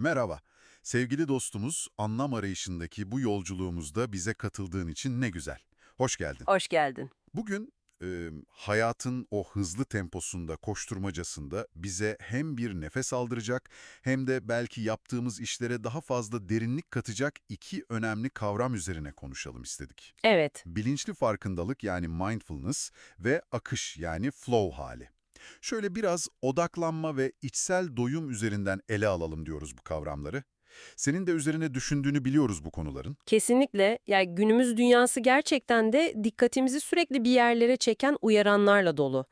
Merhaba. Sevgili dostumuz, anlam arayışındaki bu yolculuğumuzda bize katıldığın için ne güzel. Hoş geldin. Hoş geldin. Bugün e, hayatın o hızlı temposunda, koşturmacasında bize hem bir nefes aldıracak hem de belki yaptığımız işlere daha fazla derinlik katacak iki önemli kavram üzerine konuşalım istedik. Evet, Bilinçli farkındalık yani mindfulness ve akış yani flow hali. Şöyle biraz odaklanma ve içsel doyum üzerinden ele alalım diyoruz bu kavramları. Senin de üzerine düşündüğünü biliyoruz bu konuların. kesinlikle. Yani günümüz dünyası gerçekten de dikkatimizi sürekli bir yerlere çeken uyaranlarla dolu.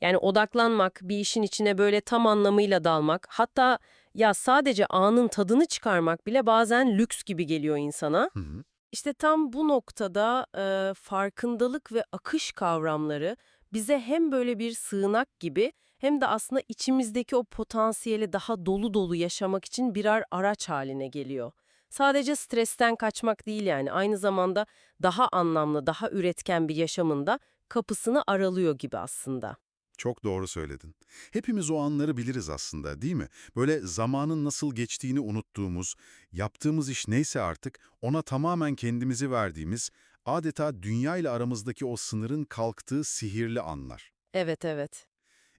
Yani odaklanmak, bir işin içine böyle tam anlamıyla dalmak, hatta ya sadece anın tadını çıkarmak bile bazen lüks gibi geliyor insana. Hı hı. İşte tam bu noktada e, farkındalık ve akış kavramları bize hem böyle bir sığınak gibi hem de aslında içimizdeki o potansiyeli daha dolu dolu yaşamak için birer araç haline geliyor. Sadece stresten kaçmak değil yani aynı zamanda daha anlamlı, daha üretken bir yaşamında kapısını aralıyor gibi aslında. Çok doğru söyledin. Hepimiz o anları biliriz aslında değil mi? Böyle zamanın nasıl geçtiğini unuttuğumuz, yaptığımız iş neyse artık ona tamamen kendimizi verdiğimiz, adeta dünya ile aramızdaki o sınırın kalktığı sihirli anlar. Evet evet.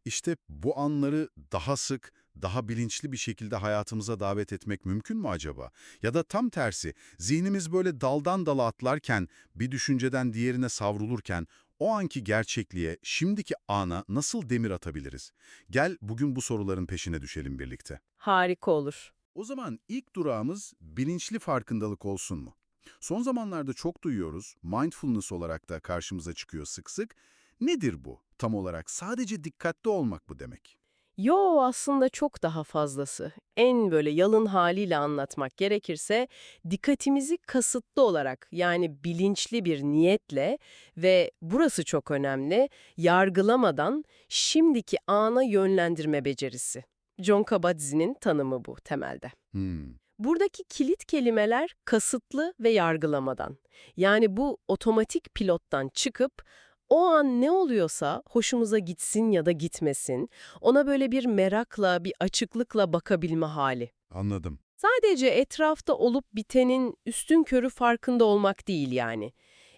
İşte bu anları daha sık, daha bilinçli bir şekilde hayatımıza davet etmek mümkün mü acaba? Ya da tam tersi, zihnimiz böyle daldan dala atlarken, bir düşünceden diğerine savrulurken, o anki gerçekliğe, şimdiki ana nasıl demir atabiliriz? Gel bugün bu soruların peşine düşelim birlikte. Harika olur. O zaman ilk durağımız bilinçli farkındalık olsun mu? Son zamanlarda çok duyuyoruz, mindfulness olarak da karşımıza çıkıyor sık sık. Nedir bu? Tam olarak sadece dikkatli olmak bu demek. Yo aslında çok daha fazlası. En böyle yalın haliyle anlatmak gerekirse dikkatimizi kasıtlı olarak yani bilinçli bir niyetle ve burası çok önemli yargılamadan şimdiki ana yönlendirme becerisi. John Kabat-Zinn'in tanımı bu temelde. Hmm. Buradaki kilit kelimeler kasıtlı ve yargılamadan. Yani bu otomatik pilottan çıkıp o an ne oluyorsa hoşumuza gitsin ya da gitmesin, ona böyle bir merakla, bir açıklıkla bakabilme hali. Anladım. Sadece etrafta olup bitenin üstün körü farkında olmak değil yani.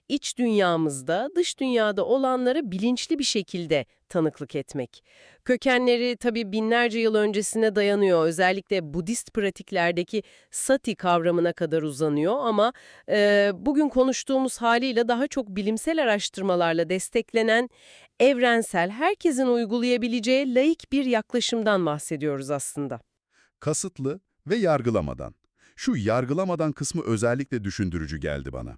İç dünyamızda, dış dünyada olanları bilinçli bir şekilde tanıklık etmek. Kökenleri tabii binlerce yıl öncesine dayanıyor. Özellikle Budist pratiklerdeki sati kavramına kadar uzanıyor ama e, bugün konuştuğumuz haliyle daha çok bilimsel araştırmalarla desteklenen evrensel, herkesin uygulayabileceği laik bir yaklaşımdan bahsediyoruz aslında. Kasıtlı ve yargılamadan. Şu yargılamadan kısmı özellikle düşündürücü geldi bana.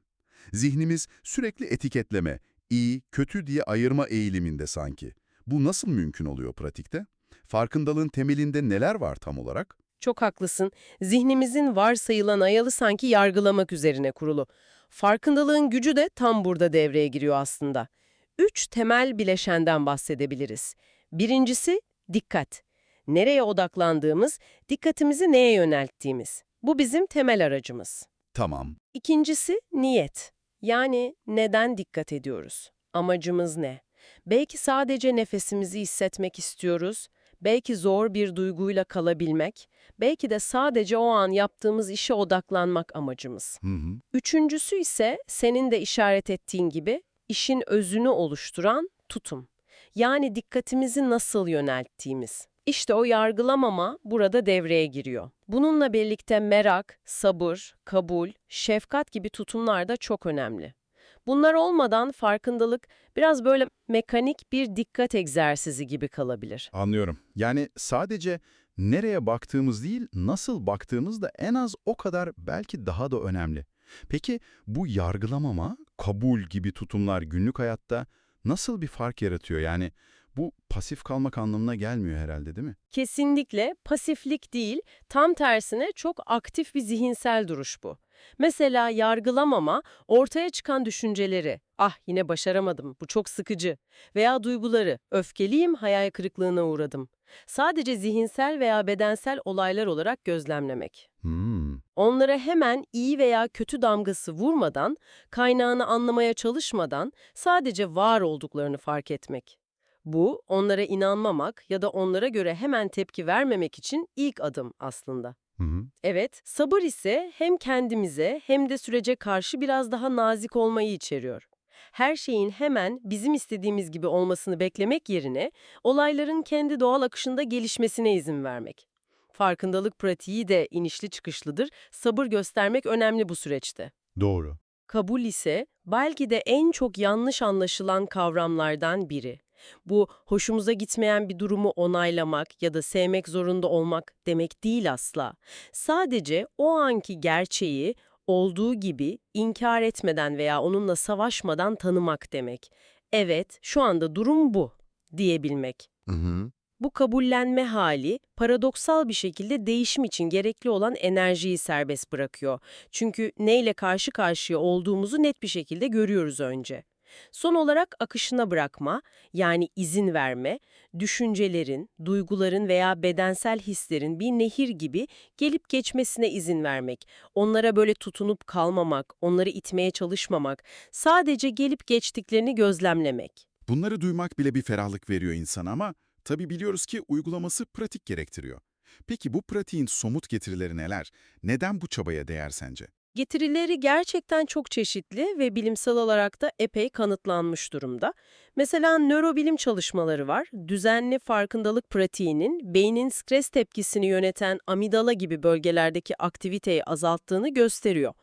Zihnimiz sürekli etiketleme, iyi, kötü diye ayırma eğiliminde sanki. Bu nasıl mümkün oluyor pratikte? Farkındalığın temelinde neler var tam olarak? Çok haklısın. Zihnimizin varsayılan ayalı sanki yargılamak üzerine kurulu. Farkındalığın gücü de tam burada devreye giriyor aslında. Üç temel bileşenden bahsedebiliriz. Birincisi dikkat. Nereye odaklandığımız, dikkatimizi neye yönelttiğimiz. Bu bizim temel aracımız. Tamam. İkincisi niyet. Yani neden dikkat ediyoruz? Amacımız ne? Belki sadece nefesimizi hissetmek istiyoruz, belki zor bir duyguyla kalabilmek, belki de sadece o an yaptığımız işe odaklanmak amacımız. Hı hı. Üçüncüsü ise senin de işaret ettiğin gibi işin özünü oluşturan tutum. Yani dikkatimizi nasıl yönelttiğimiz. İşte o yargılamama burada devreye giriyor. Bununla birlikte merak, sabır, kabul, şefkat gibi tutumlar da çok önemli. Bunlar olmadan farkındalık biraz böyle mekanik bir dikkat egzersizi gibi kalabilir. Anlıyorum. Yani sadece nereye baktığımız değil, nasıl baktığımız da en az o kadar belki daha da önemli. Peki bu yargılamama, kabul gibi tutumlar günlük hayatta nasıl bir fark yaratıyor? Yani bu pasif kalmak anlamına gelmiyor herhalde değil mi? Kesinlikle pasiflik değil, tam tersine çok aktif bir zihinsel duruş bu. Mesela yargılamama, ortaya çıkan düşünceleri, ah yine başaramadım, bu çok sıkıcı veya duyguları, öfkeliyim, hayal kırıklığına uğradım. Sadece zihinsel veya bedensel olaylar olarak gözlemlemek. Hmm. Onlara hemen iyi veya kötü damgası vurmadan, kaynağını anlamaya çalışmadan sadece var olduklarını fark etmek. Bu, onlara inanmamak ya da onlara göre hemen tepki vermemek için ilk adım aslında. Hı hı. Evet, sabır ise hem kendimize hem de sürece karşı biraz daha nazik olmayı içeriyor. Her şeyin hemen bizim istediğimiz gibi olmasını beklemek yerine olayların kendi doğal akışında gelişmesine izin vermek. Farkındalık pratiği de inişli çıkışlıdır. Sabır göstermek önemli bu süreçte. Doğru. Kabul ise belki de en çok yanlış anlaşılan kavramlardan biri. Bu hoşumuza gitmeyen bir durumu onaylamak ya da sevmek zorunda olmak demek değil asla. Sadece o anki gerçeği olduğu gibi inkar etmeden veya onunla savaşmadan tanımak demek. Evet, şu anda durum bu diyebilmek. Hı hı. Bu kabullenme hali paradoksal bir şekilde değişim için gerekli olan enerjiyi serbest bırakıyor. Çünkü neyle karşı karşıya olduğumuzu net bir şekilde görüyoruz önce. Son olarak akışına bırakma, yani izin verme, düşüncelerin, duyguların veya bedensel hislerin bir nehir gibi gelip geçmesine izin vermek. Onlara böyle tutunup kalmamak, onları itmeye çalışmamak, sadece gelip geçtiklerini gözlemlemek. Bunları duymak bile bir ferahlık veriyor insana ama tabii biliyoruz ki uygulaması pratik gerektiriyor. Peki bu pratiğin somut getirileri neler? Neden bu çabaya değer sence? Getirileri gerçekten çok çeşitli ve bilimsel olarak da epey kanıtlanmış durumda. Mesela nörobilim çalışmaları var. Düzenli farkındalık pratiğinin beynin stres tepkisini yöneten amidala gibi bölgelerdeki aktiviteyi azalttığını gösteriyor.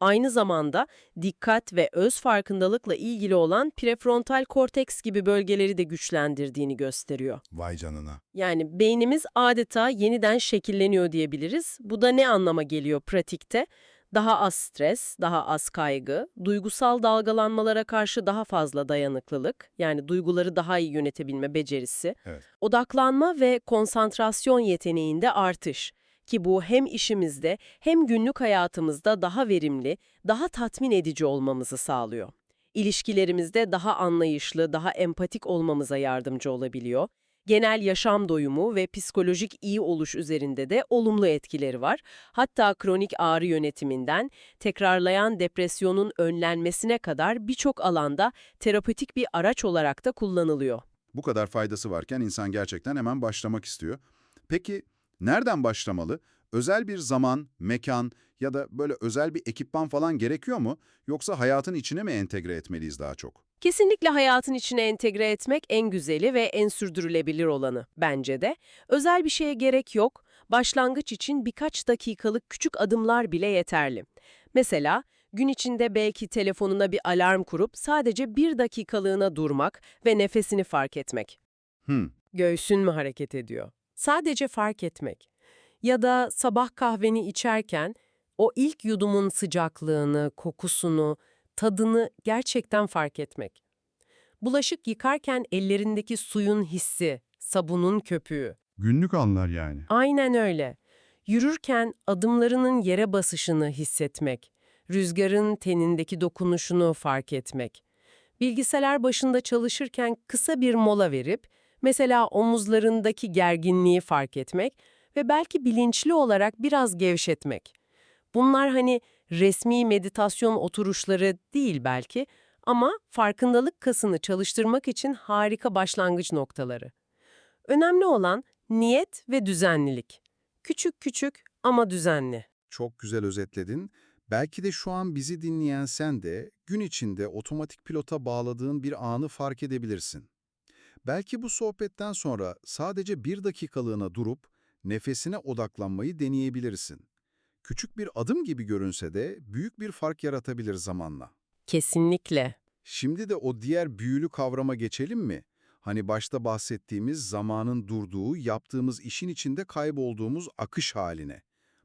Aynı zamanda dikkat ve öz farkındalıkla ilgili olan prefrontal korteks gibi bölgeleri de güçlendirdiğini gösteriyor. Vay canına. Yani beynimiz adeta yeniden şekilleniyor diyebiliriz. Bu da ne anlama geliyor pratikte? Daha az stres, daha az kaygı, duygusal dalgalanmalara karşı daha fazla dayanıklılık, yani duyguları daha iyi yönetebilme becerisi, Evet. odaklanma ve konsantrasyon yeteneğinde artış. Ki bu hem işimizde hem günlük hayatımızda daha verimli, daha tatmin edici olmamızı sağlıyor. İlişkilerimizde daha anlayışlı, daha empatik olmamıza yardımcı olabiliyor. Genel yaşam doyumu ve psikolojik iyi oluş üzerinde de olumlu etkileri var. Hatta kronik ağrı yönetiminden tekrarlayan depresyonun önlenmesine kadar birçok alanda terapötik bir araç olarak da kullanılıyor. Bu kadar faydası varken insan gerçekten hemen başlamak istiyor. Peki nereden başlamalı? Özel bir zaman, mekan ya da böyle özel bir ekipman falan gerekiyor mu? Yoksa hayatın içine mi entegre etmeliyiz daha çok? Kesinlikle hayatın içine entegre etmek en güzeli ve en sürdürülebilir olanı bence de. Özel bir şeye gerek yok. Başlangıç için birkaç dakikalık küçük adımlar bile yeterli. Mesela gün içinde belki telefonuna bir alarm kurup sadece bir dakikalığına durmak ve nefesini fark etmek. Hmm, Göğsün mü hareket ediyor? Sadece fark etmek. Ya da sabah kahveni içerken o ilk yudumun sıcaklığını, kokusunu, tadını gerçekten fark etmek. Bulaşık yıkarken ellerindeki suyun hissi, sabunun köpüğü. günlük anlar yani. Aynen öyle. Yürürken adımlarının yere basışını hissetmek, rüzgarın tenindeki dokunuşunu fark etmek. Bilgisayar başında çalışırken kısa bir mola verip, mesela omuzlarındaki gerginliği fark etmek ve belki bilinçli olarak biraz gevşetmek. Bunlar hani resmi meditasyon oturuşları değil belki ama farkındalık kasını çalıştırmak için harika başlangıç noktaları. Önemli olan niyet ve düzenlilik. Küçük küçük ama düzenli. Çok güzel özetledin. Belki de şu an bizi dinleyen sen de gün içinde otomatik pilota bağladığın bir anı fark edebilirsin. Belki bu sohbetten sonra sadece bir dakikalığına durup nefesine odaklanmayı deneyebilirsin. Küçük bir adım gibi görünse de büyük bir fark yaratabilir zamanla. Kesinlikle. Şimdi de o diğer büyülü kavrama geçelim mi? Hani başta bahsettiğimiz zamanın durduğu, yaptığımız işin içinde kaybolduğumuz akış haline.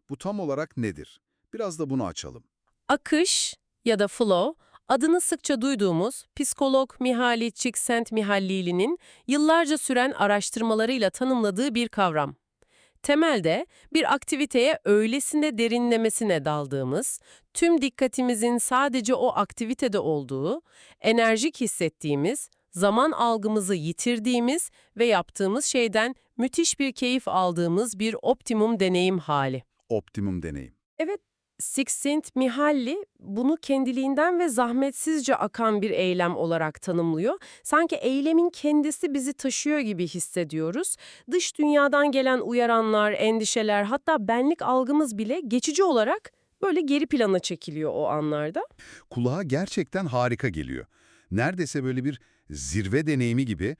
Bu tam olarak nedir? Biraz da bunu açalım. Akış ya da flow, adını sıkça duyduğumuz psikolog Mihaly Csikszentmihalyi'nin yıllarca süren araştırmalarıyla tanımladığı bir kavram. Temelde bir aktiviteye öylesine derinlemesine daldığımız, tüm dikkatimizin sadece o aktivitede olduğu, enerjik hissettiğimiz, zaman algımızı yitirdiğimiz ve yaptığımız şeyden müthiş bir keyif aldığımız bir optimum deneyim hali. Optimum deneyim. Evet, Csikszentmihalyi bunu kendiliğinden ve zahmetsizce akan bir eylem olarak tanımlıyor. Sanki eylemin kendisi bizi taşıyor gibi hissediyoruz. Dış dünyadan gelen uyaranlar, endişeler hatta benlik algımız bile geçici olarak böyle geri plana çekiliyor o anlarda. Kulağa gerçekten harika geliyor. Neredeyse böyle bir zirve deneyimi gibi.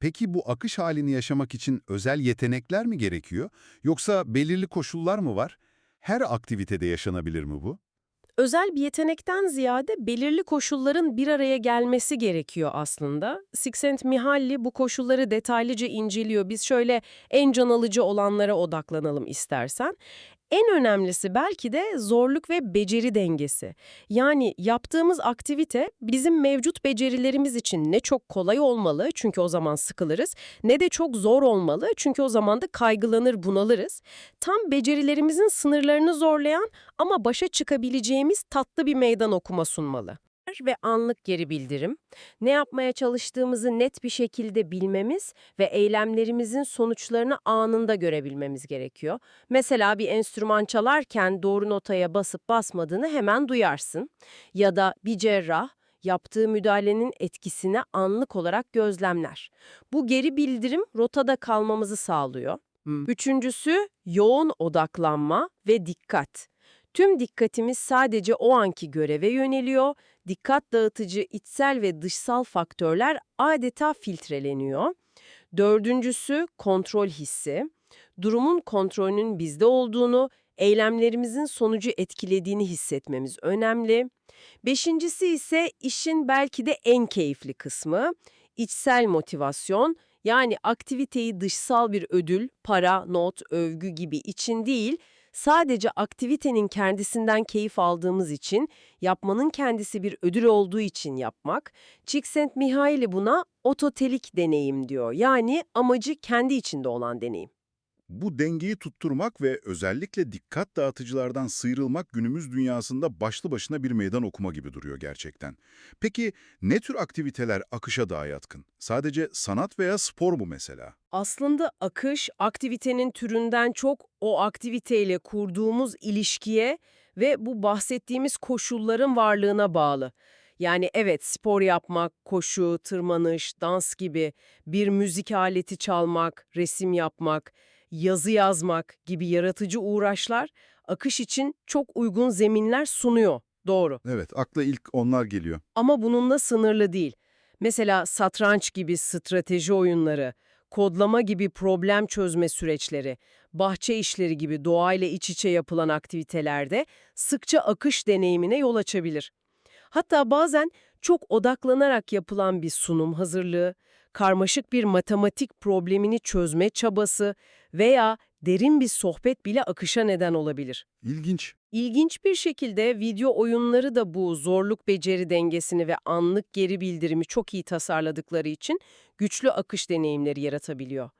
Peki bu akış halini yaşamak için özel yetenekler mi gerekiyor? Yoksa belirli koşullar mı var? Her aktivitede yaşanabilir mi bu? Özel bir yetenekten ziyade belirli koşulların bir araya gelmesi gerekiyor aslında. Csikszentmihalyi bu koşulları detaylıca inceliyor. Biz şöyle en can alıcı olanlara odaklanalım istersen. En önemlisi belki de zorluk ve beceri dengesi. Yani yaptığımız aktivite bizim mevcut becerilerimiz için ne çok kolay olmalı çünkü o zaman sıkılırız, ne de çok zor olmalı çünkü o zaman da kaygılanır, bunalırız. Tam becerilerimizin sınırlarını zorlayan ama başa çıkabileceğimiz tatlı bir meydan okuma sunmalı. Ve anlık geri bildirim, ne yapmaya çalıştığımızı net bir şekilde bilmemiz ve eylemlerimizin sonuçlarını anında görebilmemiz gerekiyor. Mesela bir enstrüman çalarken doğru notaya basıp basmadığını hemen duyarsın. Ya da bir cerrah yaptığı müdahalenin etkisini anlık olarak gözlemler. Bu geri bildirim rotada kalmamızı sağlıyor. Üçüncüsü yoğun odaklanma ve dikkat. Tüm dikkatimiz sadece o anki göreve yöneliyor, dikkat dağıtıcı içsel ve dışsal faktörler adeta filtreleniyor. Dördüncüsü kontrol hissi. Durumun kontrolünün bizde olduğunu, eylemlerimizin sonucu etkilediğini hissetmemiz önemli. Beşincisi ise işin belki de en keyifli kısmı, içsel motivasyon. Yani aktiviteyi dışsal bir ödül, para, not, övgü gibi için değil, sadece aktivitenin kendisinden keyif aldığımız için, yapmanın kendisi bir ödül olduğu için yapmak. Csikszentmihalyi buna ototelik deneyim diyor. Yani amacı kendi içinde olan deneyim. Bu dengeyi tutturmak ve özellikle dikkat dağıtıcılardan sıyrılmak günümüz dünyasında başlı başına bir meydan okuma gibi duruyor gerçekten. Peki ne tür aktiviteler akışa daha yatkın? Sadece sanat veya spor mu mesela? Aslında akış, aktivitenin türünden çok o aktiviteyle kurduğumuz ilişkiye ve bu bahsettiğimiz koşulların varlığına bağlı. Yani evet spor yapmak, koşu, tırmanış, dans gibi, bir müzik aleti çalmak, resim yapmak, yazı yazmak gibi yaratıcı uğraşlar akış için çok uygun zeminler sunuyor. Doğru. Evet, akla ilk onlar geliyor. Ama bununla sınırlı değil. Mesela satranç gibi strateji oyunları, kodlama gibi problem çözme süreçleri, bahçe işleri gibi doğayla iç içe yapılan aktivitelerde sıkça akış deneyimine yol açabilir. Hatta bazen çok odaklanarak yapılan bir sunum hazırlığı, karmaşık bir matematik problemini çözme çabası veya derin bir sohbet bile akışa neden olabilir. İlginç. İlginç bir şekilde video oyunları da bu zorluk beceri dengesini ve anlık geri bildirimi çok iyi tasarladıkları için güçlü akış deneyimleri yaratabiliyor.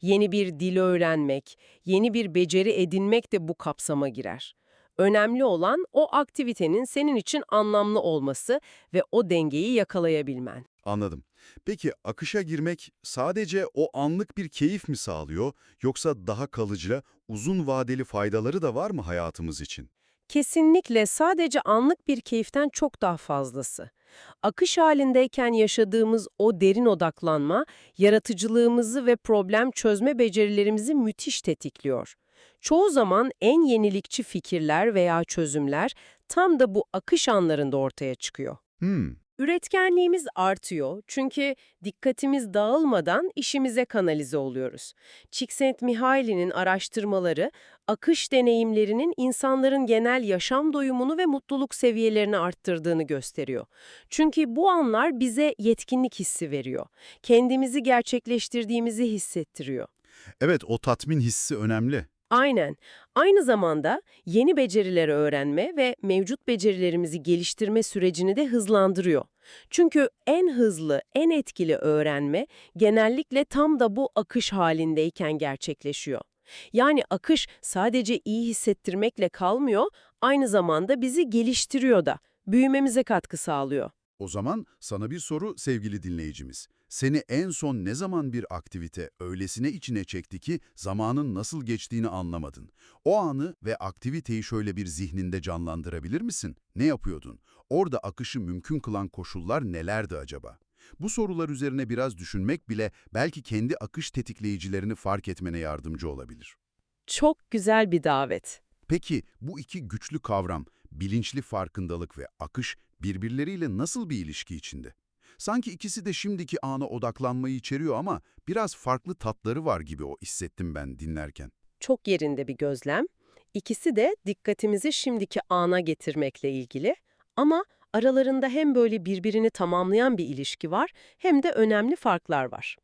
Yeni bir dil öğrenmek, yeni bir beceri edinmek de bu kapsama girer. Önemli olan o aktivitenin senin için anlamlı olması ve o dengeyi yakalayabilmen. Anladım. Peki akışa girmek sadece o anlık bir keyif mi sağlıyor yoksa daha kalıcı, uzun vadeli faydaları da var mı hayatımız için? Kesinlikle sadece anlık bir keyiften çok daha fazlası. Akış halindeyken yaşadığımız o derin odaklanma, yaratıcılığımızı ve problem çözme becerilerimizi müthiş tetikliyor. Çoğu zaman en yenilikçi fikirler veya çözümler tam da bu akış anlarında ortaya çıkıyor. Hmm, Üretkenliğimiz artıyor çünkü dikkatimiz dağılmadan işimize kanalize oluyoruz. Csikszentmihalyi'nin araştırmaları, akış deneyimlerinin insanların genel yaşam doyumunu ve mutluluk seviyelerini arttırdığını gösteriyor. Çünkü bu anlar bize yetkinlik hissi veriyor. Kendimizi gerçekleştirdiğimizi hissettiriyor. evet o tatmin hissi önemli. Aynen. Aynı zamanda yeni becerileri öğrenme ve mevcut becerilerimizi geliştirme sürecini de hızlandırıyor. Çünkü en hızlı, en etkili öğrenme genellikle tam da bu akış halindeyken gerçekleşiyor. Yani akış sadece iyi hissettirmekle kalmıyor, aynı zamanda bizi geliştiriyor da, büyümemize katkı sağlıyor. O zaman sana bir soru sevgili dinleyicimiz. Seni en son ne zaman bir aktivite öylesine içine çekti ki zamanın nasıl geçtiğini anlamadın? O anı ve aktiviteyi şöyle bir zihninde canlandırabilir misin? Ne yapıyordun? Orada akışı mümkün kılan koşullar nelerdi acaba? Bu sorular üzerine biraz düşünmek bile belki kendi akış tetikleyicilerini fark etmene yardımcı olabilir. Çok güzel bir davet. Peki bu iki güçlü kavram, bilinçli farkındalık ve akış birbirleriyle nasıl bir ilişki içinde? Sanki ikisi de şimdiki ana odaklanmayı içeriyor ama biraz farklı tatları var gibi o hissettim ben dinlerken. Çok yerinde bir gözlem. İkisi de dikkatimizi şimdiki ana getirmekle ilgili ama aralarında hem böyle birbirini tamamlayan bir ilişki var hem de önemli farklar var.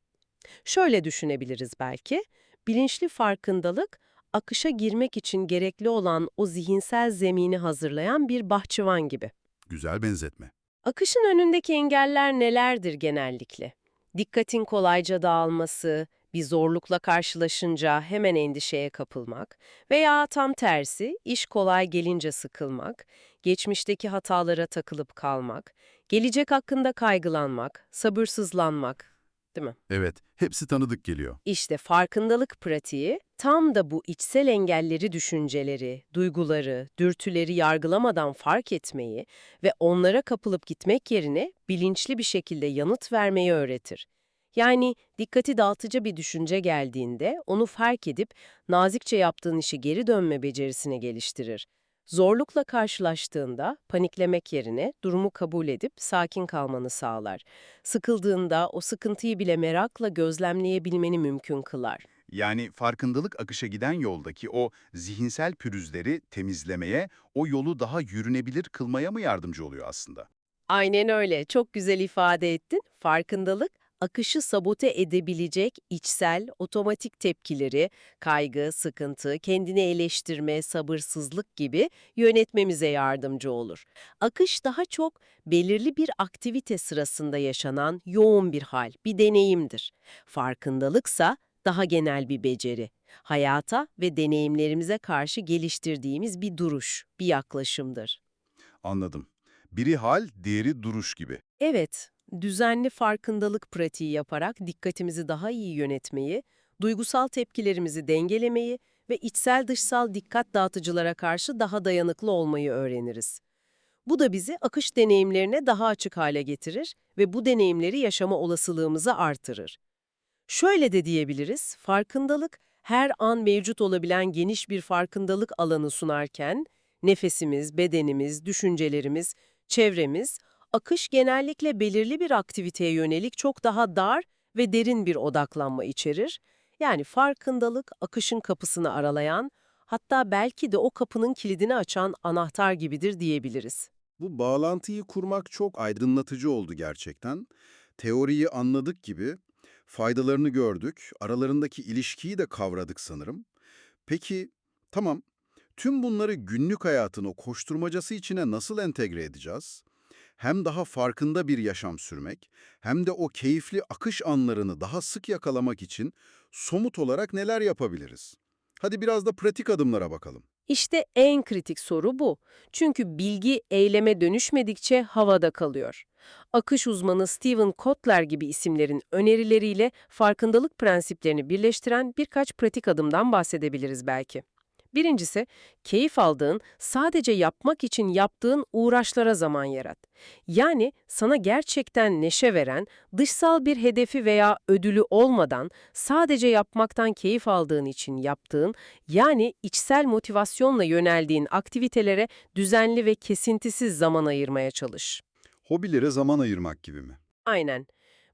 Şöyle düşünebiliriz belki, bilinçli farkındalık, akışa girmek için gerekli olan o zihinsel zemini hazırlayan bir bahçıvan gibi. Güzel benzetme. Akışın önündeki engeller nelerdir genellikle? Dikkatin kolayca dağılması, bir zorlukla karşılaşınca hemen endişeye kapılmak veya tam tersi iş kolay gelince sıkılmak, geçmişteki hatalara takılıp kalmak, gelecek hakkında kaygılanmak, sabırsızlanmak, değil mi? Evet, hepsi tanıdık geliyor. İşte farkındalık pratiği tam da bu içsel engelleri düşünceleri, duyguları, dürtüleri yargılamadan fark etmeyi ve onlara kapılıp gitmek yerine bilinçli bir şekilde yanıt vermeyi öğretir. Yani dikkati dağıtıcı bir düşünce geldiğinde onu fark edip nazikçe yaptığın işi geri dönme becerisini geliştirir. Zorlukla karşılaştığında paniklemek yerine durumu kabul edip sakin kalmanı sağlar. Sıkıldığında o sıkıntıyı bile merakla gözlemleyebilmeni mümkün kılar. Yani farkındalık akışa giden yoldaki o zihinsel pürüzleri temizlemeye, o yolu daha yürünebilir kılmaya mı yardımcı oluyor aslında? Aynen öyle. Çok güzel ifade ettin. Farkındalık, akışı sabote edebilecek içsel, otomatik tepkileri, kaygı, sıkıntı, kendini eleştirme, sabırsızlık gibi yönetmemize yardımcı olur. Akış daha çok belirli bir aktivite sırasında yaşanan yoğun bir hal, bir deneyimdir. Farkındalıksa daha genel bir beceri. Hayata ve deneyimlerimize karşı geliştirdiğimiz bir duruş, bir yaklaşımdır. Anladım. Biri hal, diğeri duruş gibi. Evet, düzenli farkındalık pratiği yaparak dikkatimizi daha iyi yönetmeyi, duygusal tepkilerimizi dengelemeyi ve içsel dışsal dikkat dağıtıcılara karşı daha dayanıklı olmayı öğreniriz. Bu da bizi akış deneyimlerine daha açık hale getirir ve bu deneyimleri yaşama olasılığımızı artırır. Şöyle de diyebiliriz, farkındalık her an mevcut olabilen geniş bir farkındalık alanı sunarken, nefesimiz, bedenimiz, düşüncelerimiz, çevremiz, akış genellikle belirli bir aktiviteye yönelik çok daha dar ve derin bir odaklanma içerir. Yani farkındalık akışın kapısını aralayan, hatta belki de o kapının kilidini açan anahtar gibidir diyebiliriz. Bu bağlantıyı kurmak çok aydınlatıcı oldu gerçekten. Teoriyi anladık gibi, faydalarını gördük, aralarındaki ilişkiyi de kavradık sanırım. Peki, tamam, tüm bunları günlük hayatın o koşturmacası içine nasıl entegre edeceğiz? Hem daha farkında bir yaşam sürmek, hem de o keyifli akış anlarını daha sık yakalamak için somut olarak neler yapabiliriz? Hadi biraz da pratik adımlara bakalım. İşte en kritik soru bu. Çünkü bilgi eyleme dönüşmedikçe havada kalıyor. Akış uzmanı Steven Kotler gibi isimlerin önerileriyle farkındalık prensiplerini birleştiren birkaç pratik adımdan bahsedebiliriz belki. Birincisi, keyif aldığın, sadece yapmak için yaptığın uğraşlara zaman yarat. Yani sana gerçekten neşe veren, dışsal bir hedefi veya ödülü olmadan sadece yapmaktan keyif aldığın için yaptığın, yani içsel motivasyonla yöneldiğin aktivitelere düzenli ve kesintisiz zaman ayırmaya çalış. Hobilere zaman ayırmak gibi mi? Aynen.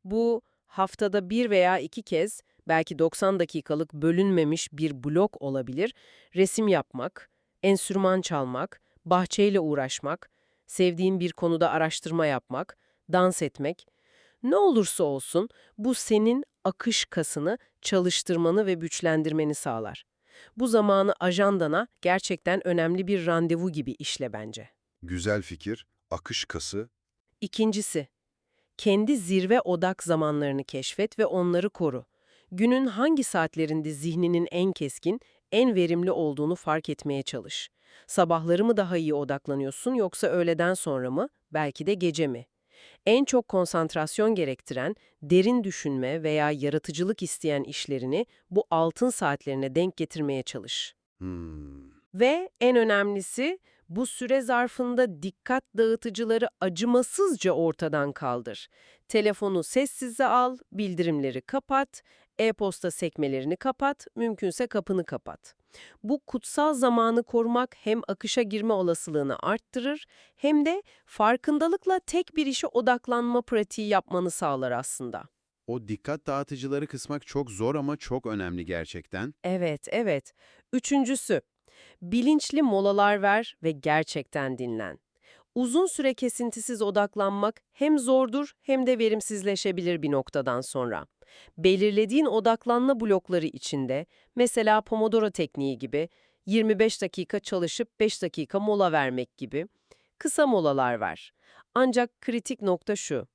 Bu haftada bir veya iki kez belki 90 dakikalık bölünmemiş bir blok olabilir. Resim yapmak, enstrüman çalmak, bahçeyle uğraşmak, sevdiğin bir konuda araştırma yapmak, dans etmek. Ne olursa olsun bu senin akış kasını çalıştırmanı ve güçlendirmeni sağlar. Bu zamanı ajandana gerçekten önemli bir randevu gibi işle bence. Güzel fikir, akış kası. İkincisi, kendi zirve odak zamanlarını keşfet ve onları koru. Günün hangi saatlerinde zihninin en keskin, en verimli olduğunu fark etmeye çalış. Sabahları mı daha iyi odaklanıyorsun yoksa öğleden sonra mı, belki de gece mi? En çok konsantrasyon gerektiren, derin düşünme veya yaratıcılık isteyen işlerini bu altın saatlerine denk getirmeye çalış. Hmm. Ve en önemlisi bu süre zarfında dikkat dağıtıcıları acımasızca ortadan kaldır. Telefonu sessize al, bildirimleri kapat, e-posta sekmelerini kapat, mümkünse kapını kapat. Bu kutsal zamanı korumak hem akışa girme olasılığını arttırır hem de farkındalıkla tek bir işe odaklanma pratiği yapmanı sağlar aslında. O dikkat dağıtıcıları kısmak çok zor ama çok önemli gerçekten. Evet, evet. Üçüncüsü, bilinçli molalar ver ve gerçekten dinlen. Uzun süre kesintisiz odaklanmak hem zordur hem de verimsizleşebilir bir noktadan sonra. Belirlediğin odaklanma blokları içinde, mesela Pomodoro tekniği gibi, 25 dakika çalışıp 5 dakika mola vermek gibi, kısa molalar ver. Ancak kritik nokta şu.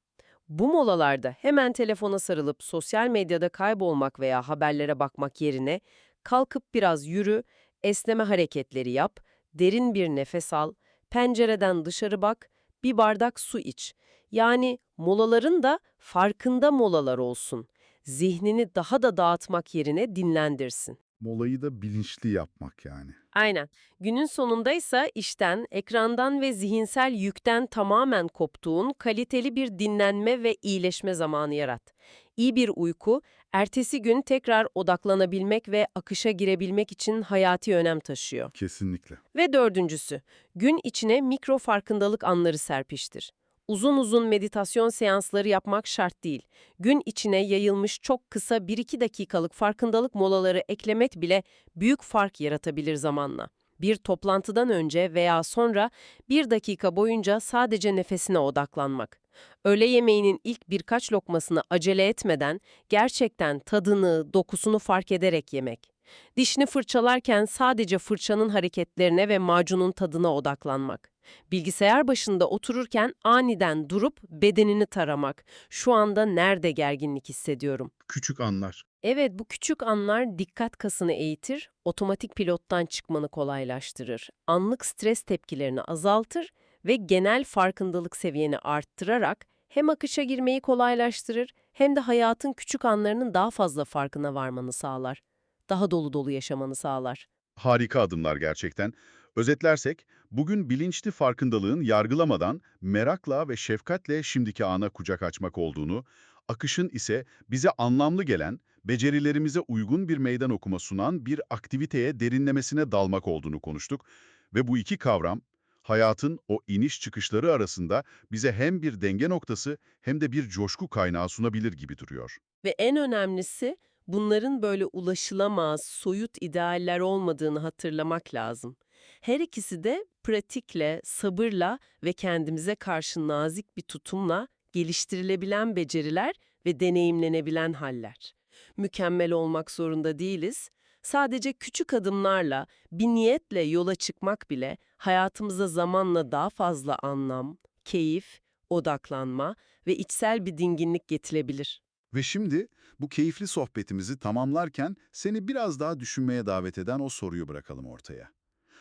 Bu molalarda hemen telefona sarılıp sosyal medyada kaybolmak veya haberlere bakmak yerine kalkıp biraz yürü, esneme hareketleri yap, derin bir nefes al, pencereden dışarı bak, bir bardak su iç. Yani molaların da farkında molalar olsun. Zihnini daha da dağıtmak yerine dinlendirsin. Molayı da bilinçli yapmak yani. Aynen. Günün sonundaysa işten, ekrandan ve zihinsel yükten tamamen koptuğun kaliteli bir dinlenme ve iyileşme zamanı yarat. İyi bir uyku, ertesi gün tekrar odaklanabilmek ve akışa girebilmek için hayati önem taşıyor. Kesinlikle. Ve dördüncüsü, gün içine mikro farkındalık anları serpiştir. Uzun uzun meditasyon seansları yapmak şart değil. Gün içine yayılmış çok kısa 1-2 dakikalık farkındalık molaları eklemek bile büyük fark yaratabilir zamanla. Bir toplantıdan önce veya sonra bir dakika boyunca sadece nefesine odaklanmak. Öğle yemeğinin ilk birkaç lokmasını acele etmeden gerçekten tadını, dokusunu fark ederek yemek. Dişini fırçalarken sadece fırçanın hareketlerine ve macunun tadına odaklanmak. Bilgisayar başında otururken aniden durup bedenini taramak. Şu anda nerede gerginlik hissediyorum? Küçük anlar. Evet, bu küçük anlar dikkat kasını eğitir, otomatik pilottan çıkmanı kolaylaştırır, anlık stres tepkilerini azaltır ve genel farkındalık seviyeni arttırarak hem akışa girmeyi kolaylaştırır hem de hayatın küçük anlarının daha fazla farkına varmanı sağlar. Daha dolu dolu yaşamanı sağlar. Harika adımlar gerçekten. Özetlersek, bugün bilinçli farkındalığın yargılamadan, merakla ve şefkatle şimdiki ana kucak açmak olduğunu, akışın ise bize anlamlı gelen, becerilerimize uygun bir meydan okuma sunan bir aktiviteye derinlemesine dalmak olduğunu konuştuk. Ve bu iki kavram, hayatın o iniş çıkışları arasında bize hem bir denge noktası hem de bir coşku kaynağı sunabilir gibi duruyor. Ve en önemlisi bunların böyle ulaşılamaz, soyut idealler olmadığını hatırlamak lazım. Her ikisi de pratikle, sabırla ve kendimize karşı nazik bir tutumla geliştirilebilen beceriler ve deneyimlenebilen haller. Mükemmel olmak zorunda değiliz. Sadece küçük adımlarla, bir niyetle yola çıkmak bile hayatımıza zamanla daha fazla anlam, keyif, odaklanma ve içsel bir dinginlik getirebilir. Ve şimdi bu keyifli sohbetimizi tamamlarken seni biraz daha düşünmeye davet eden o soruyu bırakalım ortaya.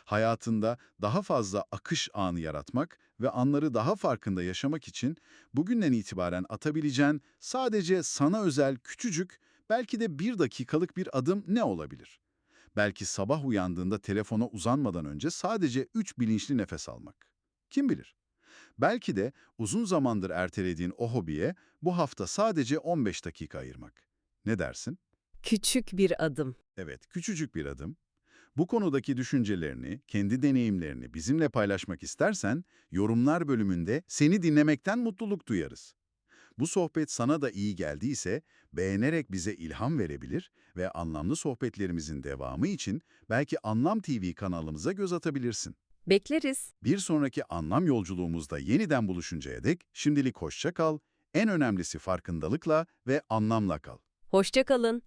Hayatında daha fazla akış anı yaratmak ve anları daha farkında yaşamak için bugünden itibaren atabileceğin sadece sana özel küçücük, belki de bir dakikalık bir adım ne olabilir? Belki sabah uyandığında telefona uzanmadan önce sadece üç bilinçli nefes almak. Kim bilir? Belki de uzun zamandır ertelediğin o hobiye bu hafta sadece 15 dakika ayırmak. Ne dersin? Küçük bir adım. Evet, küçücük bir adım. Bu konudaki düşüncelerini, kendi deneyimlerini bizimle paylaşmak istersen, yorumlar bölümünde seni dinlemekten mutluluk duyarız. Bu sohbet sana da iyi geldiyse, beğenerek bize ilham verebilir ve anlamlı sohbetlerimizin devamı için belki Anlam TV kanalımıza göz atabilirsin. Bekleriz. Bir sonraki anlam yolculuğumuzda yeniden buluşuncaya dek şimdilik hoşça kal, en önemlisi farkındalıkla ve anlamla kal. Hoşça kalın.